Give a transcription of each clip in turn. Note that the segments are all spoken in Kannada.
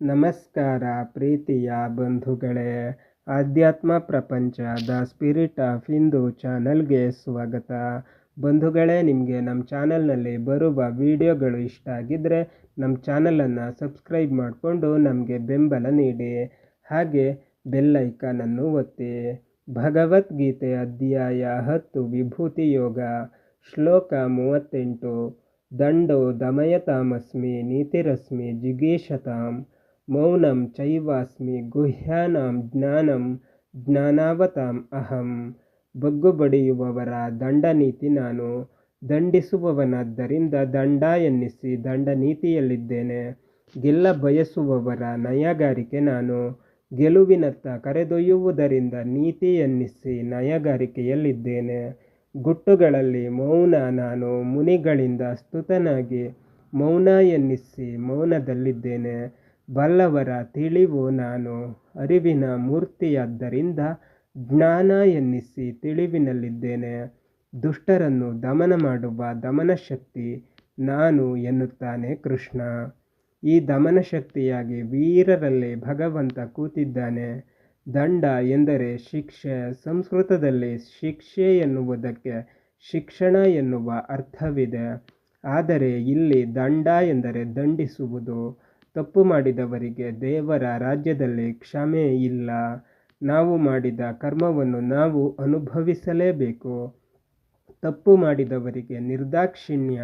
ನಮಸ್ಕಾರ ಪ್ರೀತಿಯ ಬಂಧುಗಳೇ. ಆಧ್ಯಾತ್ಮ ಪ್ರಪಂಚ ದ ಸ್ಪಿರಿಟ್ ಆಫ್ ಹಿಂದೂ ಚಾನಲ್ಗೆ ಸ್ವಾಗತ. ಬಂಧುಗಳೇ, ನಿಮಗೆ ನಮ್ಮ ಚಾನಲ್ನಲ್ಲಿ ಬರುವ ವಿಡಿಯೋಗಳು ಇಷ್ಟ ಆಗಿದ್ದರೆ ನಮ್ಮ ಚಾನಲನ್ನು ಸಬ್ಸ್ಕ್ರೈಬ್ ಮಾಡಿಕೊಂಡು ನಮಗೆ ಬೆಂಬಲ ನೀಡಿ. ಹಾಗೆ ಬೆಲ್ಲೈಕನನ್ನು ಒತ್ತಿ. ಭಗವದ್ಗೀತೆ ಅಧ್ಯಾಯ ಹತ್ತು ವಿಭೂತಿ ಯೋಗ, ಶ್ಲೋಕ ಮೂವತ್ತೆಂಟು, ದಂಡೋ ದಮಯತಾಮಸ್ಮಿ ನೀತಿರಸ್ಮಿ ಜಿಗೀಷತಾಂ ಮೌನಂ ಚೈವಾಸ್ಮಿ ಗುಹ್ಯಾನಾಂ ಜ್ಞಾನಂ ಜ್ಞಾನಾವತಾಂ ಅಹಂ ಬಗ್ಗುಬಡಿಯುವವರ ದಂಡ ನೀತಿ ನಾನು ದಂಡಿಸುವವನಾದ್ದರಿಂದ ದಂಡ ಎನ್ನಿಸಿ ದಂಡನೀತಿಯಲ್ಲಿದ್ದೇನೆ। ಗೆಲ್ಲ ಬಯಸುವವರ ನಯಗಾರಿಕೆ ನಾನು। ಗೆಲುವಿನತ್ತ ಕರೆದೊಯ್ಯುವುದರಿಂದ ನೀತಿ ಎನ್ನಿಸಿ ನಯಗಾರಿಕೆಯಲ್ಲಿದ್ದೇನೆ। ಗುಟ್ಟುಗಳಲ್ಲಿ ಮೌನ ನಾನು ಮುನಿಗಳಿಂದ ಸ್ತುತನಾಗಿ ಮೌನ ಎನ್ನಿಸಿ ಮೌನದಲ್ಲಿದ್ದೇನೆ। ಬಲ್ಲವರ ತಿಳಿವು ನಾನು ಅರಿವಿನ ಮೂರ್ತಿಯಾದ್ದರಿಂದ ಜ್ಞಾನ ಎನ್ನಿಸಿ ತಿಳಿವಿನಲ್ಲಿದ್ದೇನೆ. ದುಷ್ಟರನ್ನು ದಮನ ಮಾಡುವ ದಮನಶಕ್ತಿ ನಾನು ಎನ್ನುತ್ತಾನೆ ಕೃಷ್ಣ. ಈ ದಮನಶಕ್ತಿಯಾಗಿ ವೀರರಲ್ಲಿ ಭಗವಂತ ಕೂತಿದ್ದಾನೆ. ದಂಡ ಎಂದರೆ ಶಿಕ್ಷೆ, ಸಂಸ್ಕೃತದಲ್ಲಿ ಶಿಕ್ಷೆ ಎನ್ನುವುದಕ್ಕೆ ಶಿಕ್ಷಣ ಎನ್ನುವ ಅರ್ಥವಿದೆ. ಆದರೆ ಇಲ್ಲಿ ದಂಡ ಎಂದರೆ ದಂಡಿಸುವುದು. ತಪ್ಪು ಮಾಡಿದವರಿಗೆ ದೇವರ ರಾಜ್ಯದಲ್ಲಿ ಕ್ಷಮೆ ಇಲ್ಲ. ನಾವು ಮಾಡಿದ ಕರ್ಮವನ್ನು ನಾವು ಅನುಭವಿಸಲೇಬೇಕು. ತಪ್ಪು ಮಾಡಿದವರಿಗೆ ನಿರ್ದಾಕ್ಷಿಣ್ಯ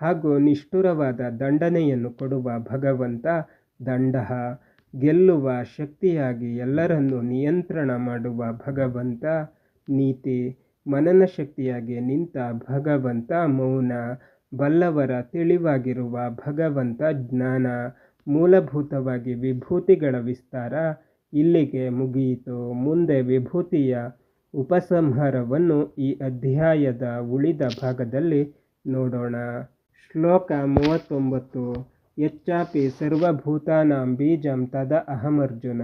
ಹಾಗೂ ನಿಷ್ಠುರವಾದ ದಂಡನೆಯನ್ನು ಕೊಡುವ ಭಗವಂತ ದಂಡ. ಗೆಲ್ಲುವ ಶಕ್ತಿಯಾಗಿ ಎಲ್ಲರನ್ನೂ ನಿಯಂತ್ರಣ ಮಾಡುವ ಭಗವಂತ ನೀತಿ. ಮನನ ಶಕ್ತಿಯಾಗಿ ನಿಂತ ಭಗವಂತ ಮೌನ. ಬಲ್ಲವರ ತಿಳಿವಾಗಿರುವ ಭಗವಂತ ಜ್ಞಾನ. ಮೂಲಭೂತವಾಗಿ ವಿಭೂತಿಗಳ ವಿಸ್ತಾರ ಇಲ್ಲಿಗೆ ಮುಗಿಯಿತು. ಮುಂದೆ ವಿಭೂತಿಯ ಉಪಸಂಹಾರವನ್ನು ಈ ಅಧ್ಯಾಯದ ಉಳಿದ ಭಾಗದಲ್ಲಿ ನೋಡೋಣ. ಶ್ಲೋಕ ಮೂವತ್ತೊಂಬತ್ತು. ಯಚ್ಚಾಪಿ ಸರ್ವಭೂತಾನಾಂ ಬೀಜಂ ತದ ಅಹಮರ್ಜುನ.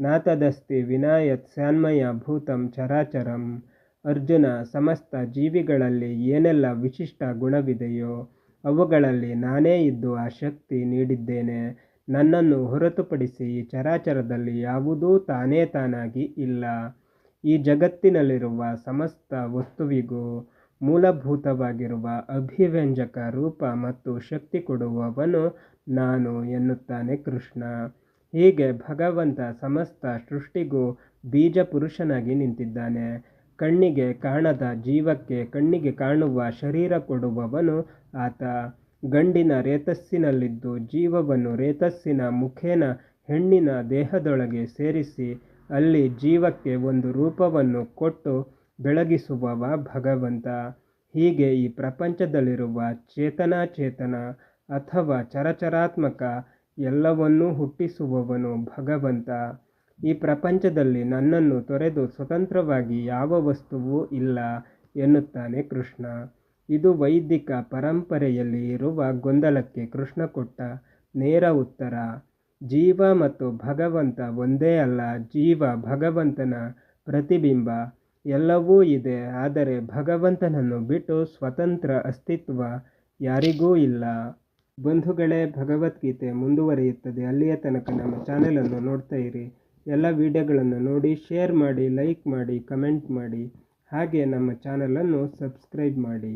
ನಾತದಸ್ತಿ ವಿನಾಯತ್ ಸ್ಯಾನ್ಮಯ ಭೂತಂ ಚರಾಚರಂ. ಅರ್ಜುನ, ಸಮಸ್ತ ಜೀವಿಗಳಲ್ಲಿ ಏನೆಲ್ಲ ವಿಶಿಷ್ಟ ಗುಣವಿದೆಯೋ ಅವುಗಳಲ್ಲಿ ನಾನೇ ಇದ್ದು ಆ ಶಕ್ತಿ ನೀಡಿದ್ದೇನೆ. ನನ್ನನ್ನು ಹೊರತುಪಡಿಸಿ ಈ ಚರಾಚರದಲ್ಲಿ ಯಾವುದೂ ತಾನೇ ತಾನಾಗಿ ಇಲ್ಲ. ಈ ಜಗತ್ತಿನಲ್ಲಿರುವ ಸಮಸ್ತ ವಸ್ತುವಿಗೂ ಮೂಲಭೂತವಾಗಿರುವ ಅಭಿವ್ಯಂಜಕ ರೂಪ ಮತ್ತು ಶಕ್ತಿ ಕೊಡುವವನು ನಾನು ಎನ್ನುತ್ತಾನೆ ಕೃಷ್ಣ. ಹೀಗೆ ಭಗವಂತ ಸಮಸ್ತ ಸೃಷ್ಟಿಗೂ ಬೀಜ ಪುರುಷನಾಗಿ ನಿಂತಿದ್ದಾನೆ. ಕಣ್ಣಿಗೆ ಕಾಣದ ಜೀವಕ್ಕೆ ಕಣ್ಣಿಗೆ ಕಾಣುವ ಶರೀರ ಕೊಡುವವನು ಆತ. ಗಂಡಿನ ರೇತಸ್ಸಿನಲ್ಲಿದ್ದು ಜೀವವನ್ನು ರೇತಸ್ಸಿನ ಮುಖೇನ ಹೆಣ್ಣಿನ ದೇಹದೊಳಗೆ ಸೇರಿಸಿ, ಅಲ್ಲಿ ಜೀವಕ್ಕೆ ಒಂದು ರೂಪವನ್ನು ಕೊಟ್ಟು ಬೆಳಗಿಸುವವ ಭಗವಂತ. ಹೀಗೆ ಈ ಪ್ರಪಂಚದಲ್ಲಿರುವ ಚೇತನಾಚೇತನ ಅಥವಾ ಚರಚರಾತ್ಮಕ ಎಲ್ಲವನ್ನೂ ಹುಟ್ಟಿಸುವವನು ಭಗವಂತ. ಈ ಪ್ರಪಂಚದಲ್ಲಿ ನನ್ನನ್ನು ತೊರೆದು ಸ್ವತಂತ್ರವಾಗಿ ಯಾವ ವಸ್ತುವೂ ಇಲ್ಲ ಎನ್ನುತ್ತಾನೆ ಕೃಷ್ಣ. ಇದು ವೈದಿಕ ಪರಂಪರೆಯಲ್ಲಿ ಇರುವ ಗೊಂದಲಕ್ಕೆ ಕೃಷ್ಣ ಕೊಟ್ಟ ನೇರ ಉತ್ತರ. ಜೀವ ಮತ್ತು ಭಗವಂತ ಒಂದೇ ಅಲ್ಲ, ಜೀವ, ಭಗವಂತನ ಪ್ರತಿಬಿಂಬ ಎಲ್ಲವೂ ಇದೆ. ಆದರೆ ಭಗವಂತನನ್ನು ಬಿಟ್ಟು ಸ್ವತಂತ್ರ ಅಸ್ತಿತ್ವ ಯಾರಿಗೂ ಇಲ್ಲ. ಬಂಧುಗಳೇ, ಭಗವದ್ಗೀತೆ ಮುಂದುವರಿಯುತ್ತದೆ. ಅಲ್ಲಿಯ ತನಕ ನಮ್ಮ ಚಾನೆಲನ್ನು ನೋಡ್ತಾ ಇರಿ. ಎಲ್ಲ ವಿಡಿಯೋಗಳನ್ನು ನೋಡಿ ಶೇರ್ ಮಾಡಿ ಲೈಕ್ ಮಾಡಿ ಕಮೆಂಟ್ ಮಾಡಿ. ಹಾಗೆ ನಮ್ಮ ಚಾನಲನ್ನು ಸಬ್ಸ್ಕ್ರೈಬ್ ಮಾಡಿ.